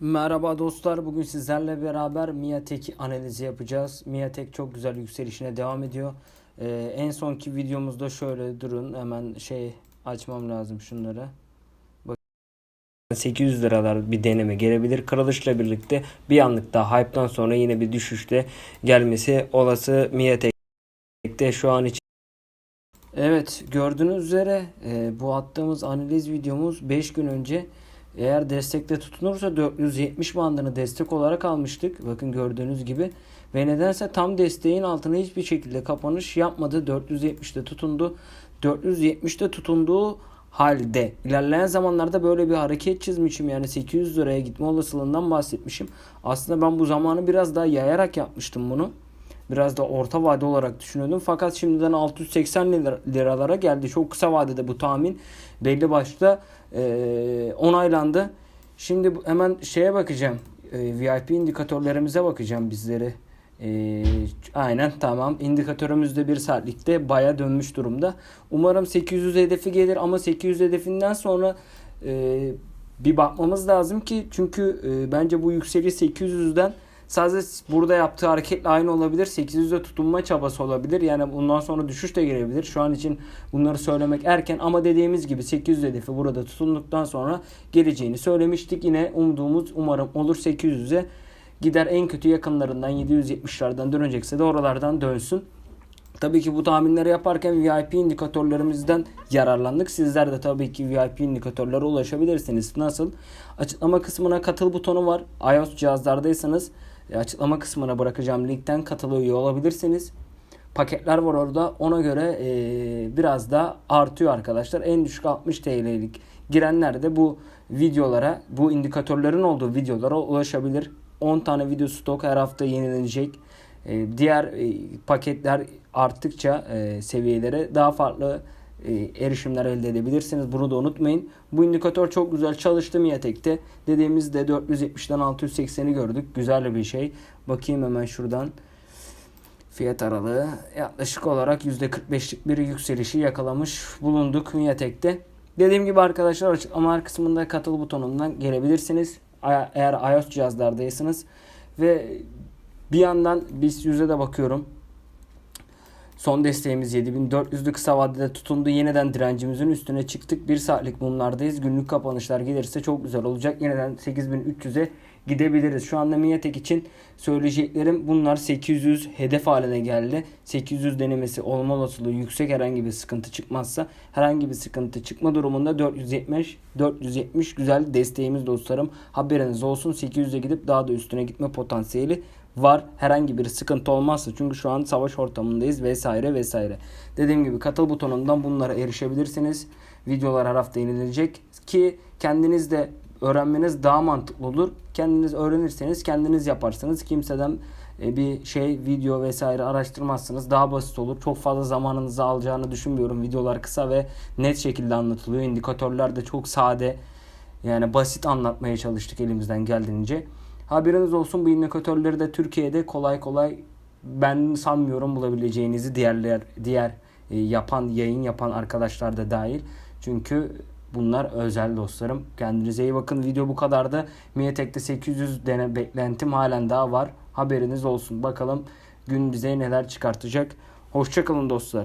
Merhaba dostlar. Bugün sizlerle beraber Miatek analizi yapacağız. Miatek çok güzel yükselişine devam ediyor. Ee, en sonki videomuzda şöyle durun. Hemen şey açmam lazım şunları. Bak 800 liralar bir deneme gelebilir. Kırılışla birlikte bir anlık daha hype'dan sonra yine bir düşüşte gelmesi olası Miatek'te şu an için. Evet gördüğünüz üzere e, bu attığımız analiz videomuz 5 gün önce eğer destekte tutunursa 470 bandını destek olarak almıştık. Bakın gördüğünüz gibi. Ve nedense tam desteğin altına hiçbir şekilde kapanış yapmadı. 470'te tutundu. 470'te tutunduğu halde ilerleyen zamanlarda böyle bir hareket çizmişim. Yani 800 liraya gitme olasılığından bahsetmişim. Aslında ben bu zamanı biraz daha yayarak yapmıştım bunu. Biraz da orta vade olarak düşünüyordum. Fakat şimdiden 680 lira- liralara geldi. Çok kısa vadede bu tahmin belli başta eee, onaylandı. Şimdi hemen şeye bakacağım. Eee, VIP indikatörlerimize bakacağım bizleri. Eee, aynen tamam. İndikatörümüz de bir saatlikte baya dönmüş durumda. Umarım 800 hedefi gelir ama 800 hedefinden sonra eee, bir bakmamız lazım ki çünkü eee, bence bu yükseliş 800'den Sadece burada yaptığı hareketle aynı olabilir. 800'de tutunma çabası olabilir. Yani bundan sonra düşüş de gelebilir. Şu an için bunları söylemek erken ama dediğimiz gibi 800 hedefi burada tutunduktan sonra geleceğini söylemiştik. Yine umduğumuz umarım olur 800'e gider en kötü yakınlarından 770'lerden dönecekse de oralardan dönsün. Tabii ki bu tahminleri yaparken VIP indikatörlerimizden yararlandık. Sizler de tabii ki VIP indikatörlere ulaşabilirsiniz. Nasıl? Açıklama kısmına katıl butonu var. iOS cihazlardaysanız açıklama kısmına bırakacağım linkten katıl üye olabilirsiniz. Paketler var orada. Ona göre e, biraz da artıyor arkadaşlar. En düşük 60 TL'lik girenler de bu videolara, bu indikatörlerin olduğu videolara ulaşabilir. 10 tane video stok her hafta yenilenecek. E, diğer e, paketler arttıkça e, seviyelere daha farklı e, erişimler elde edebilirsiniz. Bunu da unutmayın. Bu indikatör çok güzel çalıştı Miatek'te. Dediğimizde 470'den 680'i gördük. Güzel bir şey. Bakayım hemen şuradan. Fiyat aralığı yaklaşık olarak %45'lik bir yükselişi yakalamış bulunduk Miatek'te. Dediğim gibi arkadaşlar açıklamalar kısmında katıl butonundan gelebilirsiniz. Eğer iOS cihazlardaysanız ve bir yandan BIST 100'e de bakıyorum. Son desteğimiz 7400'lü kısa vadede tutundu. Yeniden direncimizin üstüne çıktık. 1 saatlik mumlardayız. Günlük kapanışlar gelirse çok güzel olacak. Yeniden 8300'e gidebiliriz. Şu anda Miatek için söyleyeceklerim bunlar 800 hedef haline geldi. 800 denemesi olma olasılığı yüksek herhangi bir sıkıntı çıkmazsa herhangi bir sıkıntı çıkma durumunda 470 470 güzel desteğimiz dostlarım. Haberiniz olsun 800'e gidip daha da üstüne gitme potansiyeli var. Herhangi bir sıkıntı olmazsa çünkü şu an savaş ortamındayız vesaire vesaire. Dediğim gibi katıl butonundan bunlara erişebilirsiniz. Videolar her hafta yenilecek ki kendiniz de öğrenmeniz daha mantıklı olur. Kendiniz öğrenirseniz kendiniz yaparsınız. Kimseden e, bir şey video vesaire araştırmazsınız. Daha basit olur. Çok fazla zamanınızı alacağını düşünmüyorum. Videolar kısa ve net şekilde anlatılıyor. İndikatörler de çok sade. Yani basit anlatmaya çalıştık elimizden geldiğince. Haberiniz olsun bu indikatörleri de Türkiye'de kolay kolay ben sanmıyorum bulabileceğinizi diğerler diğer e, yapan yayın yapan arkadaşlar da dahil. Çünkü bunlar özel dostlarım. Kendinize iyi bakın. Video bu kadardı. Miatek'te 800 dene beklentim halen daha var. Haberiniz olsun. Bakalım gün bize neler çıkartacak. Hoşçakalın dostlar.